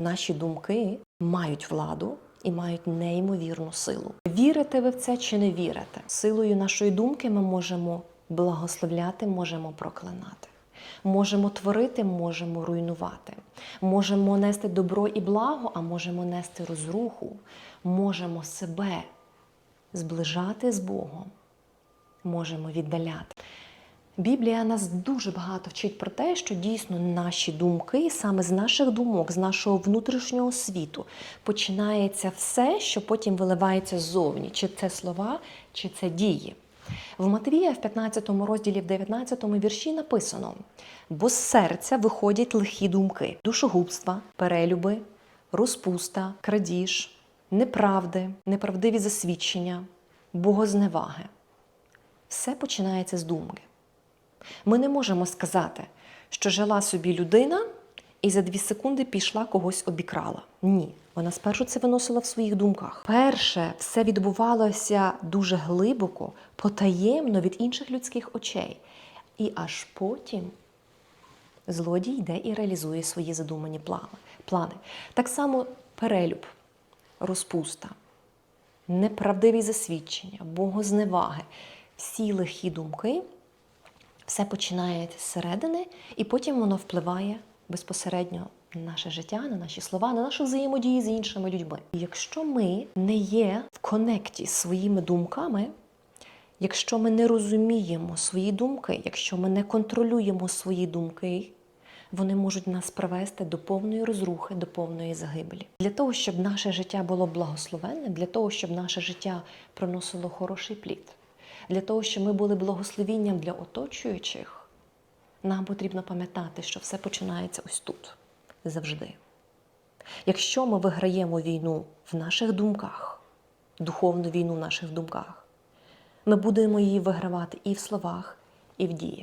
Наші думки мають владу і мають неймовірну силу. Вірите ви в це чи не вірите? Силою нашої думки ми можемо благословляти, можемо проклинати. Можемо творити, можемо руйнувати. Можемо нести добро і благо, а можемо нести розруху. Можемо себе зближати з Богом, можемо віддаляти. Біблія нас дуже багато вчить про те, що дійсно наші думки, саме з наших думок, з нашого внутрішнього світу, починається все, що потім виливається ззовні, чи це слова, чи це дії. В Матвія, в 15 розділі, в 19 вірші написано: бо з серця виходять лихі думки, душогубства, перелюби, розпуста, крадіж, неправди, неправдиві засвідчення, богозневаги. Все починається з думки. Ми не можемо сказати, що жила собі людина і за дві секунди пішла когось обікрала. Ні, вона спершу це виносила в своїх думках. Перше, все відбувалося дуже глибоко, потаємно від інших людських очей. І аж потім злодій йде і реалізує свої задумані плани. Так само перелюб, розпуста, неправдиві засвідчення, богозневаги, всі лихі думки все починається зсередини, і потім воно впливає безпосередньо на наше життя, на наші слова, на нашу взаємодію з іншими людьми. І якщо ми не є в конекті з своїми думками, якщо ми не розуміємо свої думки, якщо ми не контролюємо свої думки, вони можуть нас привести до повної розрухи, до повної загибелі. Для того, щоб наше життя було благословенне, для того, щоб наше життя приносило хороший плід, для того, щоб ми були благословінням для оточуючих, нам потрібно пам'ятати, що все починається ось тут завжди. Якщо ми виграємо війну в наших думках, духовну війну в наших думках, ми будемо її вигравати і в словах, і в діях.